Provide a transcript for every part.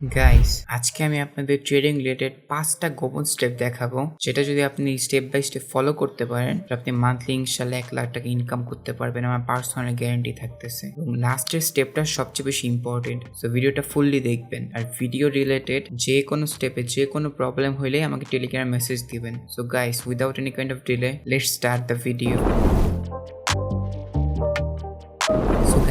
Guys আজকে আমি আপনাদের ট্রেডিং রিলেটেড পাঁচটা গোপন স্টেপ দেখাবো। যেটা যদি আপনি স্টেপ বাই স্টেপ ফলো করতে পারেন তো আপনি মান্থলি ইনশাল্লাহ এক লাখ টাকা ইনকাম করতে পারবেন। আমার পার্সোনাল গ্যারান্টি থাকতেছে। এবং লাস্টের স্টেপটা সবচেয়ে বেশি ইম্পর্টেন্ট সো ভিডিওটা ফুললি দেখবেন। আর ভিডিও রিলেটেড যে কোনো স্টেপে যে কোনো প্রবলেম হলেই আমাকে টেলিগ্রাম মেসেজ দিবেন। So guys without any kind of delay let's start the video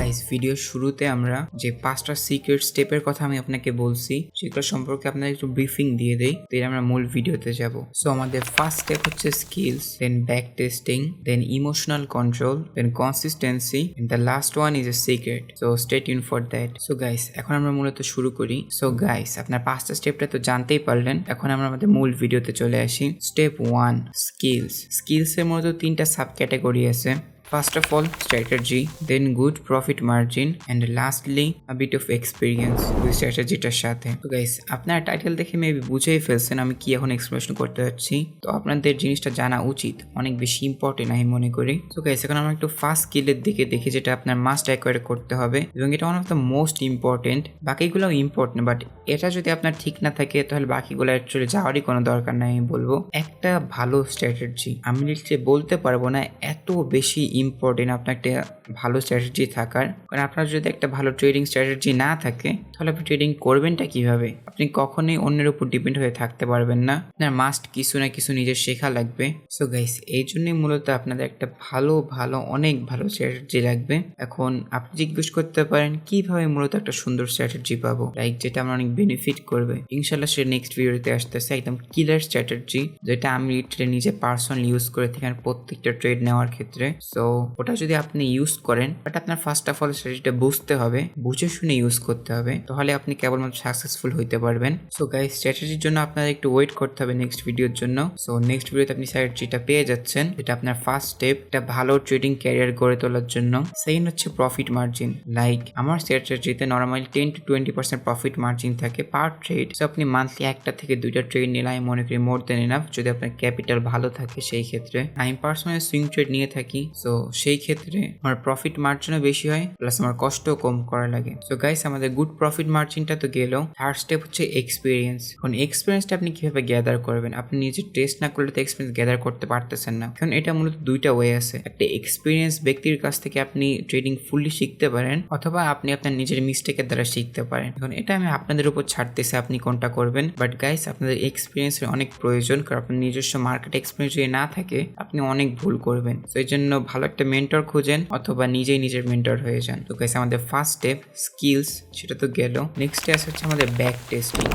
guys ভিডিওর শুরুতে আমরা যে পাঁচটা সিক্রেট স্টেপের কথা আমি আপনাকে বলছি সেগুলো সম্পর্কে আপনাকে একটু ব্রিফিং দিয়ে দেই দেন আমরা মূল ভিডিওতে যাব। সো আমাদের ফার্স্ট স্টেপ হচ্ছে skills then back testing then emotional control then consistency the last one is a secret so stay tune for that so guys এখন আমরা মূলত শুরু করি। সো গাইস আপনার পাঁচটা স্টেপটা তো জানতেই পারলেন। এখন আমরা আমাদের মূল ভিডিওতে চলে আসি। স্টেপ ওয়ান স্কিলস স্কিলসের মধ্যে তিনটা সাব ক্যাটাগরি আছে। First of all, strategy, then good profit margin, and lastly, a bit of experience. ওই স্ট্র্যাটেজিটার সাথে। তো গাইস আপনার টাইটেল দেখে মেবি বুঝেই ফেলছেন আমি কি এখন এক্সপ্লেনেশন করতে যাচ্ছি। তো আপনাদের জিনিসটা জানা উচিত অনেক বেশি ইম্পর্টেন্ট আমি মনে করি। তো গাইস এখন আমরা একটু ফার্স্ট স্কিলের দিকে দেখি যেটা আপনার মাস্ট অ্যাকোয়ার করতে হবে এবং এটা one of the most important বাকিগুলোও important but এটা যদি আপনার ঠিক না থাকে তাহলে বাকিগুলো অ্যাকচুয়ালি যাওয়ারই কোনো দরকার নাই আমি বলব। একটা ভালো স্ট্র্যাটেজি আমি লিখে বলতে পারব না এত বেশি ইম্পর্টেন্ট আপনার একটা ভালো স্ট্র্যাটেজি থাকার। কারণ আপনার যদি একটা ভালো ট্রেডিং স্ট্র্যাটেজি না থাকে, তাহলে আপনি ট্রেডিং করবেনটা কীভাবে? আপনি কখনোই অন্যের উপর ডিপেন্ড হয়ে থাকতে পারবেন না। আপনার মাস্ট কিছু না কিছু নিজের শেখা লাগবে। সো গাইস এই জন্যই মূলত আপনাদের একটা ভালো ভালো, অনেক ভালো স্ট্র্যাটেজি লাগবে। এখন আপনি জিজ্ঞেস করতে পারেন, কীভাবে মূলত একটা সুন্দর স্ট্র্যাটেজি পাবো? লাইক যেটা আমার অনেক বেনিফিট করবে। ইনশাল্লাহ সে নেক্সট ভিডিওতে আসতেছে একদম কিলার স্ট্র্যাটেজি যেটা আমি নিজে পার্সোনাল ইউজ করে থাকি প্রত্যেকটা ট্রেড নেওয়ার ক্ষেত্রে। সো ওটা যদি আপনি ইউজ করেন বাট আপনার ফার্স্ট অফ অল স্ট্র্যাটেজিটা বুঝতে হবে, বুঝে শুনে ইউজ করতে হবে, তাহলে আপনি কেবলমাত্র সাকসেসফুল হইতে পারবেন। সো গাইস স্ট্র্যাটেজির জন্য আপনার একটু ওয়েট করতে হবে নেক্সট ভিডিওর জন্য। সো নেক্সট ভিডিওতে আপনি স্ট্র্যাটেজিটা পেয়ে যাচ্ছেন, এটা আপনার ফার্স্ট স্টেপ একটা ভালো ট্রেডিং ক্যারিয়ার গড়ে তোলার জন্য। সেকেন্ড হচ্ছে প্রফিট মার্জিন লাইক আমার স্ট্র্যাটেজিতে normally ten to twenty percent profit margin থাকে পার ট্রেড সো আপনি মান্থলি একটা থেকে দুইটা ট্রেড নিলে, আমি মনে করি মোর দেন এনাফ যদি আপনার ক্যাপিটাল ভালো থাকে সেই ক্ষেত্রে। আমি পার্সোনালি সুইং ট্রেড নিয়ে থাকি সো সেই ক্ষেত্রে আমার প্রফিট মার্জিনও বেশি হয় প্লাস আমার কষ্টও কম করা লাগে। সো গাইস আমাদের গুড প্রফিট মার্জিনটা তো গেল। থার্ড স্টেপ হচ্ছে এক্সপিরিয়েন্স এখন এক্সপিরিয়েন্সটা আপনি কীভাবে গ্যাদার করবেন? আপনি নিজে টেস্ট না করলে তো এক্সপিরিয়েন্স গ্যাদার করতে পারতেছেন না। কারণ এটা মূলত দুইটা ওয়ে আছে। একটা এক্সপিরিয়েন্স ব্যক্তির কাছ থেকে আপনি ট্রেডিং ফুললি শিখতে পারেন, অথবা আপনি আপনার নিজের মিস্টেকের দ্বারা শিখতে পারেন। এখন এটা আমি আপনাদের উপর ছাড়তেছি, আপনি কোনটা করবেন? বাট গাইস আপনাদের এক্সপিরিয়েন্সের অনেক প্রয়োজন, কারণ আপনার নিজস্ব মার্কেট এক্সপিরিয়েন্স যদি না থাকে, আপনি অনেক ভুল করবেন। তো এই জন্য ভালো একটা মেন্টর খুঁজেন অথবা নিজেই নিজের মেন্টর হয়ে যান। তো গাইস আমাদের ফার্স্ট স্টেপ স্কিলস সেটা তো গেল। নেক্সট স্টেপ হচ্ছে আমাদের ব্যাক টেস্টিং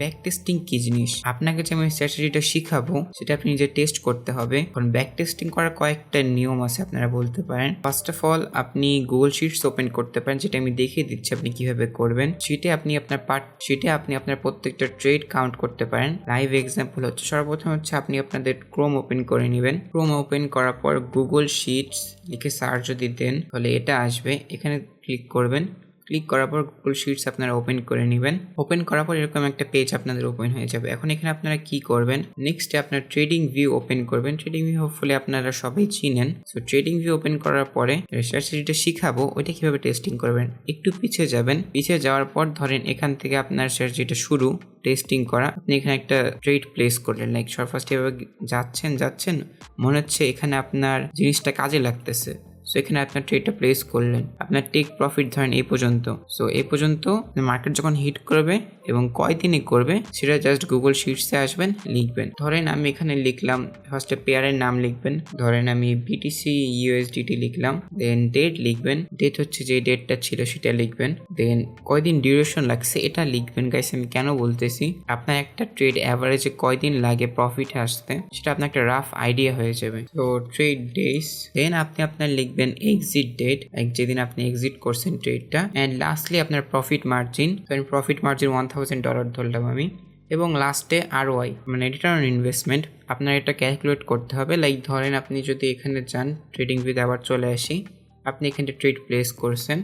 ব্যাক টেস্টিং কি জিনিস? আপনাকে যে আমি স্ট্র্যাটেজিটা শিখাবো, সেটা আপনি নিজে টেস্ট করতে হবে। কারণ ব্যাক টেস্টিং করার কয়েকটা নিয়ম আছে, আপনারা বলতে পারেন। ফার্স্ট অফ অল আপনি গুগল শিটস ওপেন করতে পারেন, যেটা আমি দেখিয়ে দিচ্ছি আপনি কীভাবে করবেন। শিটে আপনি আপনার পার্ট শিটে আপনি আপনার প্রত্যেকটা ট্রেড কাউন্ট করতে পারেন। লাইভ এক্সাম্পল হচ্ছে, সর্বপ্রথম হচ্ছে আপনি আপনাদের ক্রোম ওপেন করে নেবেন। ক্রোম ওপেন করার পর গুগল শিটস লিখে সার্চ যদি দেন তাহলে এটা আসবে। এখানে ক্লিক করবেন। ক্লিক করার পর গুগল শিটস আপনারা ওপেন করে নেবেন। ওপেন করার পর এরকম একটা পেজ আপনাদের ওপেন হয়ে যাবে। এখন এখানে আপনারা কি করবেন? নেক্সট আপনার ট্রেডিং ভিউ ওপেন করবেন। ট্রেডিং ভিউ হোপফুলি আপনারা সবাই চিনেন। সো ট্রেডিং ভিউ ওপেন করার পরে স্ট্র্যাটেজিটা শিখাবো, ওইটা কীভাবে টেস্টিং করবেন? একটু পিছিয়ে যাবেন। পিছিয়ে যাওয়ার পর ধরেন এখান থেকে আপনার স্ট্র্যাটেজিটা শুরু টেস্টিং করা, আপনি এখানে একটা ট্রেড প্লেস করলেন। লাইক সর ফার্স্ট এভাবে যাচ্ছেন যাচ্ছেন, মনে হচ্ছে এখানে আপনার জিনিসটা কাজে লাগতেছে। এখানে আপনার ট্রেডটা প্লেস করলেন। আপনার টেক প্রফিট ধরেন এই পর্যন্ত। সো এই পর্যন্ত মার্কেট যখন হিট করবে এবং কয়দিনে করবে, সেটা জাস্ট গুগল শিটসে আসবেন, লিখবেন। ধরেন আমি এখানে লিখলাম ফার্স্টে পেয়ারের নাম লিখবেন। ধরেন আমি বিটিসি ইউএসডিটি লিখলাম দেন ডেট লিখবেন। ডেট হচ্ছে যে ডেটটা ছিল, সেটা লিখবেন। দেন কয়দিন ডিউরেশন লাগছে, এটা লিখবেন। গাইস আমি কেন বলতেছি? আপনার একটা ট্রেড অ্যাভারেজে কয়দিন লাগে প্রফিট আসতে, সেটা আপনার একটা রাফ আইডিয়া হয়ে যাবে। তো ট্রেড ডেজ দেন আপনি আপনার লিখবেন এক্সিট ডেট যেদিন আপনি এক্সিট করছেন ট্রেডটা অ্যান্ড লাস্টলি আপনার profit margin profit margin one thousand dollar ধরলাম আমি, এবং লাস্টে আর ওয়াই মানে রিটার্ন ইনভেস্টমেন্ট আপনার এটা ক্যালকুলেট করতে হবে লাইক ধরেন আপনি যদি এখানে যান ট্রেডিং ভিতে আবার চলে আসি, আপনি এখানে ট্রেড প্লেস করছেন,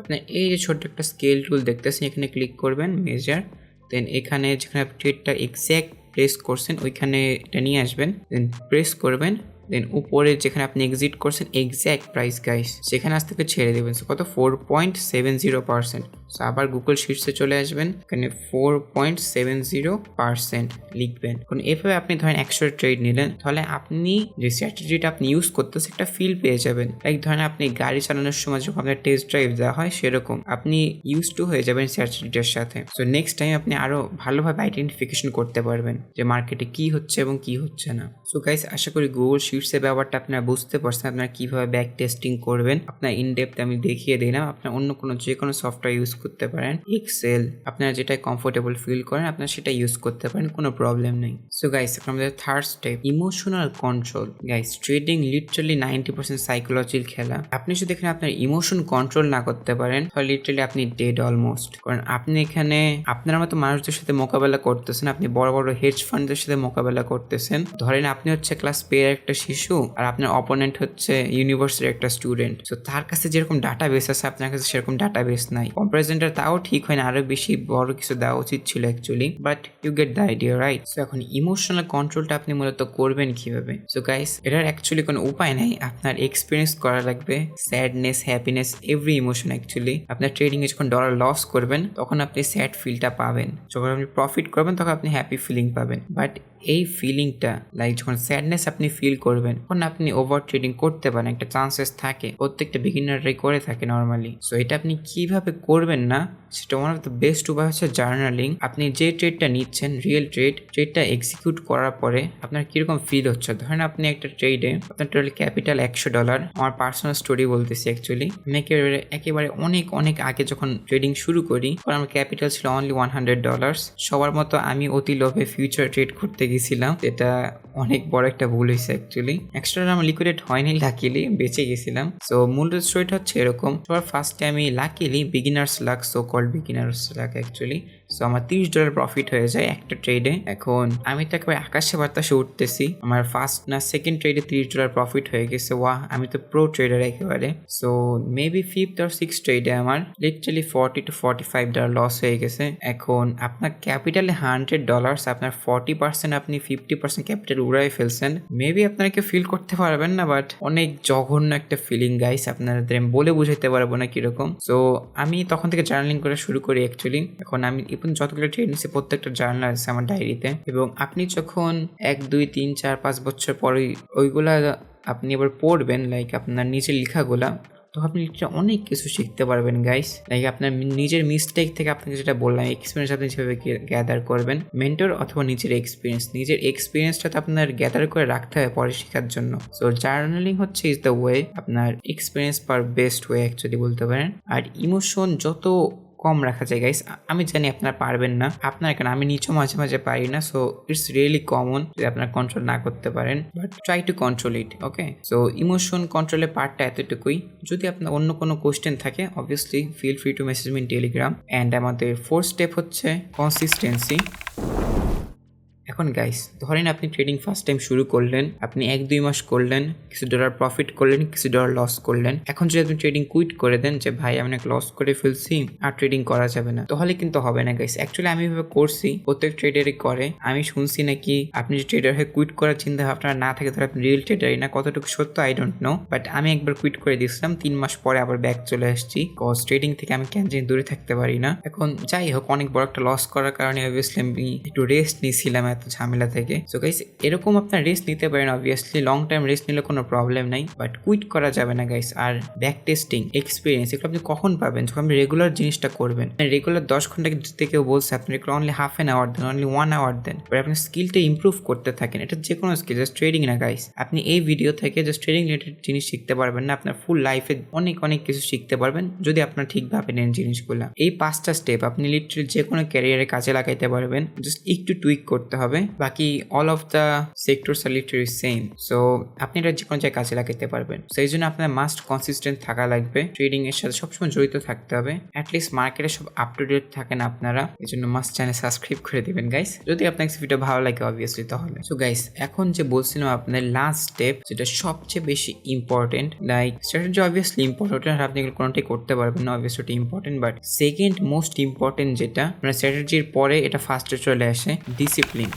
আপনার এই যে ছোট্ট একটা স্কেল টুল দেখতেছেন, এখানে ক্লিক করবেন মেজার দেন এখানে যেখানে ট্রেডটা এক্স্যাক্ট প্লেস করছেন, ওইখানে এটা নিয়ে আসবেন দেন প্রেস করবেন দেন উপরে যেখানে আপনি এক্সিট করছেন এক্স্যাক্ট প্রাইস গাইস সেখানে আজ থেকে ছেড়ে দেবেন। কত? Four point seven zero percent So, আবার গুগল শিটসে চলে আসবেন। এখানে four point seven zero percent লিখবেন। এখন এভাবে আপনি ধরেন একশো ট্রেড নিলেন তাহলে আপনি যে স্ট্র্যাটেজিটা আপনি ইউজ করতেছেন একটা ফিল পেয়ে যাবেন। লাইক ধরেন আপনি গাড়ি চালানোর সময় যখন আপনার টেস্ট ড্রাইভ দেওয়া হয় সেরকম। আপনি ইউজ টু হয়ে যাবেন স্ট্র্যাটেজিটার সাথে। সো নেক্সট টাইম আপনি আরও ভালোভাবে আইডেন্টিফিকেশন করতে পারবেন যে মার্কেটে কি হচ্ছে এবং কি হচ্ছে না। সো গাইস আশা করি গুগল শিটসের ব্যাপারটা আপনারা বুঝতে পারছেন। আপনারা কীভাবে ব্যাক টেস্টিং করবেন আপনার ইনডেপথ আমি দেখিয়ে দিলাম। আপনার অন্য কোনো যে কোনো সফটওয়্যার ইউজ করতে পারেন। এক্সেল আপনারা যেটা কমফোর্টেবল ফিল করেন, আপনারা সেটা ইউজ করতে পারেন, কোনো প্রবলেম নেই। সো গাইস আমাদের third step emotional control guys trading literally ninety percent সাইকোলজির খেলা। আপনি যদি এখানে আপনার ইমোশন কন্ট্রোল না করতে পারেন, তাহলে লিটারালি আপনি ডেড অলমোস্ট কারণ আপনি এখানে আপনার মতো মানুষদের সাথে মোকাবেলা করতেছেন, আপনি বড় বড় হেজ ফান্ডের সাথে মোকাবেলা করতেছেন। ধরেন আপনি হচ্ছে ক্লাস পেয়ের একটা শিশু, আর আপনার অপোনেন্ট হচ্ছে ইউনিভার্সিটির একটা স্টুডেন্ট তো তার কাছে যেরকম ডাটা বেস আছে, আপনার কাছে সেরকম ডাটা বেস নাই কম্পারিজনটা তাও ঠিক হয় না। আরও বেশি বড় কিছু দেওয়া উচিত ছিল actually but you get the idea right so এখন ইমোশনাল কন্ট্রোলটা আপনি মূলত করবেন কীভাবে? সো গাইস এটার অ্যাকচুয়ালি কোনো উপায় নাই। আপনার এক্সপিরিয়েন্স করা লাগবে। Sadness happiness every emotion actually আপনার ট্রেডিং এ যখন ডলার লস করবেন, তখন আপনি স্যাড ফিলটা পাবেন। যখন আপনি প্রফিট করবেন, তখন আপনি হ্যাপি ফিলিং পাবেন। বাট এই ফিলিংটা লাইক যখন স্যাডনেস আপনি ফিল করবেন, তখন আপনি ওভার ট্রেডিং করতে পারেন। একটা চান্সেস থাকে। প্রত্যেকটা বিগিনাররাই করে থাকে নর্মালি সো এটা আপনি কীভাবে করবেন না। সেটা ওয়ান অফ দ্য বেস্ট উপায় হচ্ছে জার্নালিং আপনি যে ট্রেডটা নিচ্ছেন রিয়েল ট্রেড ট্রেডটা এক্সিকিউট করার পরে আপনার কীরকম ফিল হচ্ছে? ধরেন আপনি একটা ট্রেডে আপনার টোটাল ক্যাপিটাল একশো ডলার আমার পার্সোনাল স্টোরি বলতেছি অ্যাকচুয়ালি আমি একেবারে একেবারে অনেক অনেক আগে যখন ট্রেডিং শুরু করি তখন আমার ক্যাপিটাল ছিল অনলি ওয়ান হান্ড্রেড ডলার্স সবার মতো আমি অতি লোভে ফিউচার ট্রেড করতে গেছিলাম। এটা অনেক বড় একটা ভুল হয়েছে অ্যাকচুয়ালি এক্সট্রা আমার লিকুইডেট হয়নি লাকিলি বেঁচে গেছিলাম। সো মূল স্টোরিটা হচ্ছে এরকম। সবার ফার্স্টে আমি luckily beginners luck so called beginners luck actually so আমার তিরিশ ডলার প্রফিট হয়ে যায় একটা ট্রেডে এখন আমি তো একবার আকাশে বাতাসে উঠতেছি। আমার ফার্স্ট না সেকেন্ড ট্রেডে তিরিশ ডলার প্রফিট হয়ে গেছে। ওয়া আমি তো প্রো ট্রেডার একেবারে। সো মেবি ফিফথ আর সিক্স ট্রেডে আমার literally forty two forty five dollar loss হয়ে গেছে। এখন আপনার ক্যাপিটালে হান্ড্রেড ডলার্স আপনার ফর্টি পার্সেন্ট আপনি ফিফটি পার্সেন্ট ক্যাপিটাল উড়াই ফেলছেন। মেবি আপনারা কেউ ফিল করতে পারবেন না বাট অনেক জঘন্য একটা ফিলিং গাইস আপনাদের বলে বুঝাইতে পারব না কীরকম। সো আমি তখন থেকে জার্নালিং করা শুরু করি অ্যাকচুয়ালি এখন আমি এখন যতগুলো ট্রেড নিচ্ছি প্রত্যেকটা জার্নাল আছে আমার ডায়েরিতে এবং আপনি যখন এক, দুই, তিন, চার, পাঁচ বছর পরে ওইগুলা আপনি এবার পড়বেন লাইক আপনার নিজের লেখাগুলা, তো আপনি লিটারে অনেক কিছু শিখতে পারবেন গাইস লাইক আপনার নিজের মিস্টেক থেকে আপনাকে যেটা বললাম এক্সপিরিয়েন্স আপনি যেভাবে গ্যাদার করবেন মেন্টর অথবা নিজের এক্সপিরিয়েন্স নিজের এক্সপিরিয়েন্সটা তো আপনার গ্যাদার করে রাখতে হবে পরে শেখার জন্য। সো জার্নালিং হচ্ছে ইজ দ্য ওয়ে আপনার experience per best way actually বলতে পারেন। আর ইমোশন যত কম রাখা যায় গাইস আমি জানি আপনারা পারবেন না। আপনার কেন? আমি নিচেও মাঝে মাঝে পারি না সো ইটস রিয়েলি কমন যদি আপনারা কন্ট্রোল না করতে পারেন but try to control it okay so emotion কন্ট্রোলের পার্টটা এতটুকুই। যদি আপনার অন্য কোনো কোয়েশ্চেন থাকে obviously feel free to message me in Telegram and আমাদের ফোর্থ স্টেপ হচ্ছে কনসিস্টেন্সি এখন গাইস ধরেন আপনি ট্রেডিং ফার্স্ট টাইম শুরু করলেন, আপনি এক দুই মাস করলেন, কিছু ডলার প্রফিট করলেন, কিছু ডলার লস করলেন। এখন যদি আপনি ট্রেডিং কুইট করে দেন যে, ভাই, আমি লস করে ফেলছি, আর ট্রেডিং করা যাবে না। তাহলে কিন্তু হবে না গাইস অ্যাকচুয়ালি আমি এভাবে করছি, প্রত্যেক ট্রেডারই করে। আমি শুনছি নাকি আপনি যে ট্রেডার হয়ে কুইট করার চিন্তা ভাবনা না থাকে, তাহলে আপনি রিয়েল ট্রেডারই না। কতটুকু সত্য আই ডোন্ট নো বাট আমি একবার কুইট করে দিয়েছিলাম, তিন মাস পরে আবার ব্যাক চলে আসছি। কজ ট্রেডিং থেকে আমি কেন দূরে থাকতে পারি না। এখন যাই হোক, অনেক বড় একটা লস করার কারণে অবভিয়াসলি আমি একটু রেস্ট নিয়েছিলাম এত ঝামেলা থেকে। সো গাইস এরকম আপনার রেস্ট নিতে পারেন অবভিয়াসলি লং টাইম রেস্ট নিলে কোনো প্রবলেম নাই বাট কুইট করা যাবে না গাইস আর ব্যাক টেস্টিং এক্সপিরিয়েন্স এগুলো আপনি কখন পাবেন? যখন আপনি রেগুলার জিনিসটা করবেন রেগুলার দশ ঘণ্টা দিতে কেউ বলছে আপনি এগুলো only half an hour then only one hour then. এবার আপনি স্কিলটা ইম্প্রুভ করতে থাকেন, এটা যে কোনো স্কিল জাস্ট ট্রেডিং না গাইস আপনি এই ভিডিও থেকে জাস্ট ট্রেডিং রিলেটেড জিনিস শিখতে পারবেন না, আপনার ফুল লাইফে অনেক অনেক কিছু শিখতে পারবেন, যদি আপনার ঠিকভাবে নেন জিনিসগুলো। এই পাঁচটা স্টেপ আপনি লিটারেলি যে কোনো ক্যারিয়ারে কাজে লাগাইতে পারবেন জাস্ট একটু টুইক করতে হবে। বাকি অল অফ দ্য সেক্টরস আর লিটারি সেম সো আপনি এটা যে কোনো জায়গায় কাজে লাগাতে পারবেন। সেই জন্য আপনার মাস্ট কনসিস্টেন্ট থাকা লাগবে। ট্রেডিং এর সাথে সবসময় জড়িত থাকতে হবে। অ্যাটলিস্ট মার্কেটে সব আপ টু ডেট থাকেন আপনারা। এই জন্য মাস্ট চ্যানেল সাবস্ক্রাইব করে দিবেন গাইস যদি আপনার ভিডিও ভালো লাগে অবভিয়াসলি তাহলে। সো গাইস এখন যে বলছিলাম আপনার লাস্ট স্টেপ যেটা সবচেয়ে বেশি important like strategy obviously important আর আপনি কোনোটাই করতে পারবেন না অবভিয়াসলি ওটা important but second most important যেটা মানে স্ট্র্যাটেজির পরে এটা ফার্স্টে চলে আসে discipline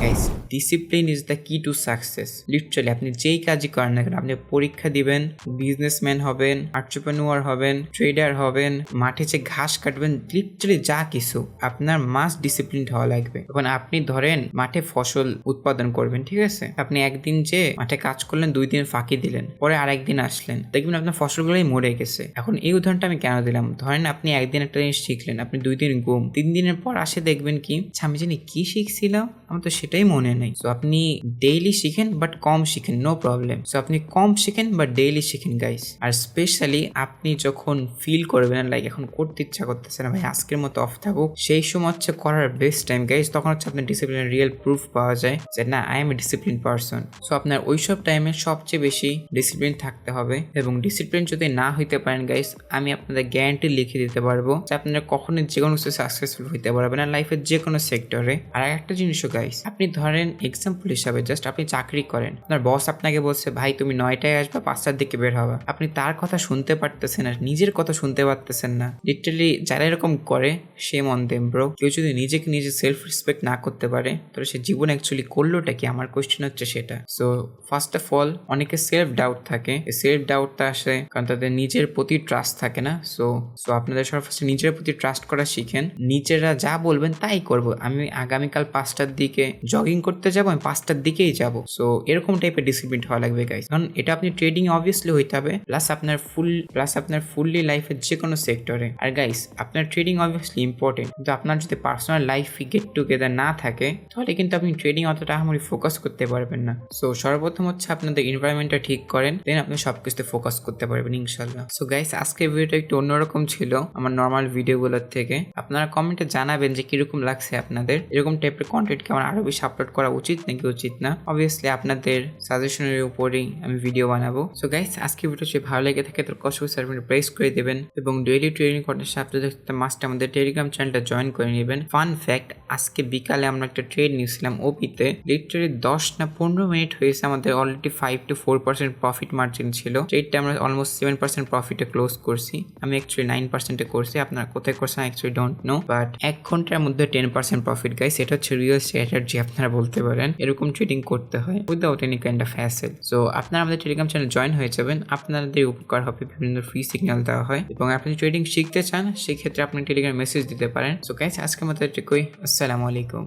guys discipline is the key to success literally আপনি যেই কাজই করেন না কেন আপনি পরীক্ষা দিবেন বিজনেসম্যান হবেন আর্ট্রপ্রেনুয়ার হবেন ট্রেডার হবেন মাঠে যে ঘাস কাটবেন লিটারালি যা কিছু আপনার মাস ডিসিপ্লিন হওয়া লাগবে। এখন আপনি ধরেন মাঠে ফসল উৎপাদন করবেন ঠিক আছে? আপনি একদিন যে মাঠে কাজ করলেন দুই দিন ফাঁকি দিলেন পরে আরেকদিন আসলেন দেখবেন আপনার ফসলগুলোই মরে গেছে। এখন এই উদাহরণটা আমি কেন দিলাম? ধরেন আপনি একদিন একটা জিনিস শিখলেন আপনি দুই দিন গুম তিন দিনের পর আসে দেখবেন কি "আচ্ছা, আমি জানি কি শিখছিলাম? আমার তো সেটাই মনে নেই। সো আপনি ডেইলি শিখেন বাট কম শিখেন নো প্রবলেম সো আপনি কম শিখেন বাট ডেইলি শিখেন গাইস আর স্পেশালি আপনি যখন ফিল করবেন লাইক এখন করতে ইচ্ছা করতেছে না, ভাই, আজকের মতো অফ থাকুক, সেই সময় হচ্ছে করার বেস্ট টাইম গাইস তখন হচ্ছে আপনার ডিসিপ্লিন রিয়েল প্রুফ পাওয়া যায় যে, না I am a discipline person so আপনার ওইসব টাইমে সবচেয়ে বেশি ডিসিপ্লিন থাকতে হবে এবং ডিসিপ্লিন যদি না হইতে পারেন গাইস আমি আপনাদের গ্যারান্টি লিখে দিতে পারব যে, আপনারা কখনোই যে কোনো সাকসেসফুল হইতে পারবেন না লাইফের যে কোনো সেক্টরে আর একটা জিনিসও গাইস আপনি ধরেন এক্সাম্পল হিসাবে জাস্ট আপনি চাকরি করেন। আপনার বস আপনাকে বলছে, ভাই, তুমি নয়টায় আসবা, পাঁচটার দিকে বের হবা। আপনি তার কথা শুনতে পারতেছেন না নিজের কথা শুনতে পারতেছেন না। লিটারালি যারা এরকম করে, সে মন দেম ব্রো কেউ যদি নিজেকে নিজে সেলফ রেসপেক্ট না করতে পারে, তাহলে সে জীবন অ্যাকচুয়ালি করলোটা কি? আমার কোয়েশ্চেন হচ্ছে সেটা। সো ফার্স্ট অফ অল অনেকে সেলফ ডাউট থাকে। সেলফ ডাউটটা আসে কারণ তাদের নিজের প্রতি ট্রাস্ট থাকে না। সো সো আপনাদের সব ফার্স্টে নিজের প্রতি ট্রাস্ট করা শিখেন। নিজেরা যা বলবেন তাই করব। আমি আগামীকাল পাঁচটার দিকে জগিং করতে যাব, আমি পাঁচটার দিকেই যাব। সো এরকম টাইপের ডিসিপ্লিন হওয়া লাগবে গাইস কারণ এটা আপনি ট্রেডিং অবভিয়াসলি হইতে হবে প্লাস আপনার ফুল প্লাস আপনার ফুললি লাইফের যে কোনো সেক্টরে আর গাইস আপনার ট্রেডিং অবভিয়াসলি ইম্পর্টেন্ট কিন্তু আপনার যদি পার্সোনাল লাইফ গেট টুগেদার না থাকে, তাহলে কিন্তু আপনি ট্রেডিং অতটা আমারই ফোকাস করতে পারবেন না। সো সর্বপ্রথম হচ্ছে আপনাদের এনভায়রনমেন্টটা ঠিক করেন দেন আপনি সবকিছুতে ফোকাস করতে পারবেন ইনশাল্লাহ সো গাইস আজকের ভিডিওটা একটু অন্যরকম ছিল, আমার নর্মাল ভিডিওগুলোর থেকে। আপনারা কমেন্টে জানাবেন যে কীরকম লাগছে আপনাদের, এরকম টাইপের কন্টেন্ট কি আমার আরও বেশি আপলোড করা উচিত নাকি উচিত না? অবভিয়াসলি আপনাদের সাজেশনের উপরেই আমি ভিডিও বানাবো। সো গাইস আজকে ভিডিও যদি ভালো লেগে থাকে তো কষ্ট করে সার্ভিস প্রেস করে দেবেন এবং ডেইলি ট্রেনিং কন্টেন্ট সাথে দেখতে মাস্ট আমাদের টেলিগ্রাম চ্যানেলটা জয়েন করে নেবেন। ফান ফ্যাক্ট আজকে বিকালে আমরা একটা ট্রেড নিয়েছিলাম ওপিতে লিটারি দশ না পনেরো মিনিট হয়েছে আমাদের already five to four percent profit margin ছিল। ট্রেডটা আমরা অলমোস্ট সেভেন পার্সেন্ট প্রফিটে ক্লোজ করছি। আমি অ্যাকচুয়ালি নাইন পার্সেন্টে করছি। আপনারা কোথায় করছেন অ্যাকচুয়ালি ডোন্ট নো বাট এক ঘণ্টার মধ্যে টেন পার্সেন্ট প্রফিট গাইস এটা হচ্ছে রিয়েল স্ট্র্যাটার্জি আপনারা বলতে পারেন, এরকম ট্রেডিং করতে হয় without any kind of hassle so আপনারা আমাদের টেলিগ্রাম চ্যানেল জয়েন হয়ে যাবেন। আপনাদের উপকার হবে বিভিন্ন ফ্রি সিগন্যাল দেওয়া হয়। এবং আপনি ট্রেডিং শিখতে চান, সেক্ষেত্রে আপনি টেলিগ্রাম মেসেজ দিতে পারেন। সো গাইস আজকের মতো এটুকুই। আসসালামু আলাইকুম।